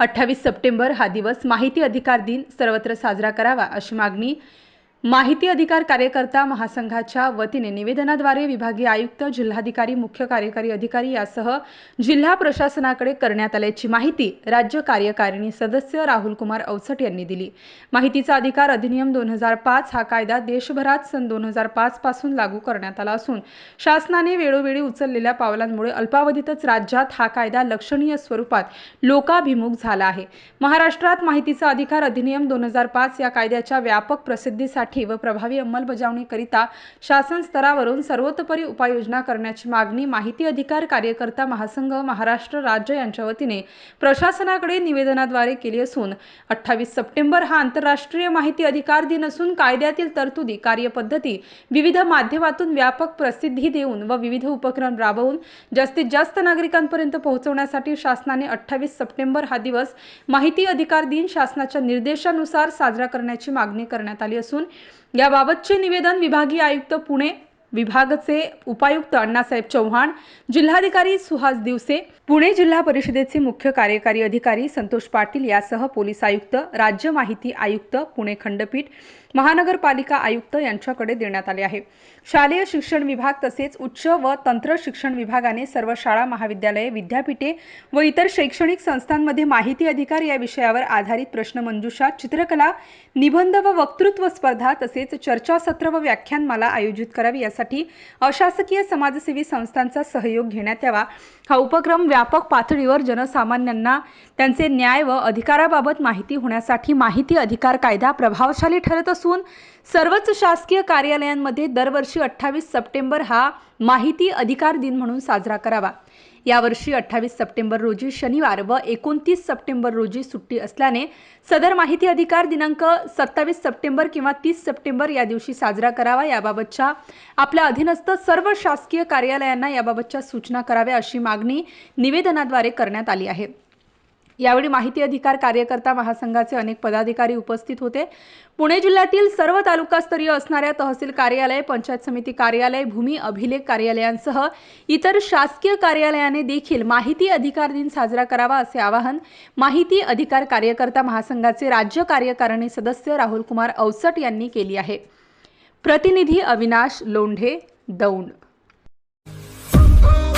अठ्ठावीस सप्टेंबर हा दिवस माहिती अधिकार दिन सर्वत्र साजरा करावा अशी मागणी माहिती अधिकार कार्यकर्ता महासंघाच्या वतीने निवेदनाद्वारे विभागीय आयुक्त जिल्हाधिकारी मुख्य कार्यकारी अधिकारी यासह जिल्हा प्रशासनाकडे करण्यात आल्याची माहिती राज्य कार्यकारिणी सदस्य राहुल कुमार अवचट यांनी दिली. माहितीचा अधिकार अधिनियम दोन हजार पाच हा कायदा देशभरात सन दोन हजार पाच पासून लागू करण्यात आला असून शासनाने वेळोवेळी उचललेल्या पावलांमुळे अल्पावधीतच राज्यात हा कायदा लक्षणीय स्वरूपात लोकाभिमुख झाला आहे. महाराष्ट्रात माहितीचा अधिकार अधिनियम दोन हजार पाच या कायद्याच्या व्यापक प्रसिद्धीसाठी व प्रभावी अंमलबजावणीकरिता शासन स्तरावरून सर्वतोपरी उपाययोजना करण्याची मागणी माहिती अधिकार कार्यकर्ता महासंघ महाराष्ट्र राज्य यांच्या वतीने प्रशासनाकडे निवेदनाद्वारे केली असून अठ्ठावीस सप्टेंबर हा आंतरराष्ट्रीय माहिती अधिकार दिन असून कायद्यातील तरतुदी कार्यपद्धती विविध माध्यमातून व्यापक प्रसिद्धी देऊन व विविध उपक्रम राबवून जास्तीत जास्त नागरिकांपर्यंत पोहोचवण्यासाठी शासनाने अठ्ठावीस सप्टेंबर हा दिवस माहिती अधिकार दिन शासनाच्या निर्देशानुसार साजरा करण्याची मागणी करण्यात आली असून याबाबतचे निवेदन विभागीय आयुक्त पुणे विभागाचे उपायुक्त अण्णासाहेब चव्हाण जिल्हाधिकारी सुहास दिवसे पुणे जिल्हा परिषदेचे मुख्य कार्यकारी अधिकारी संतोष पाटील यासह पोलीस आयुक्त राज्य माहिती आयुक्त पुणे खंडपीठ महानगरपालिका आयुक्त यांच्याकडे देण्यात आले आहे. शालेय शिक्षण विभाग तसेच उच्च व तंत्र शिक्षण विभागाने सर्व शाळा महाविद्यालये विद्यापीठे व इतर शैक्षणिक संस्थांमध्ये माहिती अधिकार या विषयावर आधारित प्रश्नमंजुषा चित्रकला निबंध व वक्तृत्व स्पर्धा तसेच चर्चासत्र व व्याख्यानमाला आयोजित करावी यासाठी अशासकीय समाजसेवी संस्थांचा सहयोग घेण्यात यावा. हा उपक्रम व्यापक पातळीवर जनसामान्यांना त्यांचे न्याय व अधिकाराबाबत माहिती होण्यासाठी माहिती अधिकार कायदा प्रभावशाली ठरत असून सर्वच शासकीय कार्यालयांमध्ये दरवर्षी अठ्ठावीस सप्टेंबर हा माहिती अधिकार दिन म्हणून साजरा करावा. यावर्षी अठ्ठावीस सप्टेंबर रोजी शनिवार व एकोणतीस सप्टेंबर रोजी सुट्टी असल्याने सदर माहिती अधिकार दिनांक सत्तावीस सप्टेंबर किंवा तीस सप्टेंबर या दिवशी साजरा करावा याबाबतच्या आपल्या अधीनस्थ सर्व शासकीय कार्यालयांना याबाबतच्या सूचना कराव्या अशी मागणी निवेदनाद्वारे करण्यात आली आहे. यावेळी माहिती अधिकार कार्यकर्ता महासंघाचे अनेक पदाधिकारी उपस्थित होते. पुणे जिल्ह्यातील सर्व तालुकास्तरीय असणाऱ्या तहसील कार्यालय पंचायत समिती कार्यालय भूमी अभिलेख कार्यालयांसह इतर शासकीय कार्यालयाने देखील माहिती अधिकार दिन साजरा करावा असे आवाहन माहिती अधिकार कार्यकर्ता महासंघाचे राज्य कार्यकारिणी सदस्य राहुल कुमार यांनी केली आहे. प्रतिनिधी अविनाश लोंढे दौंड.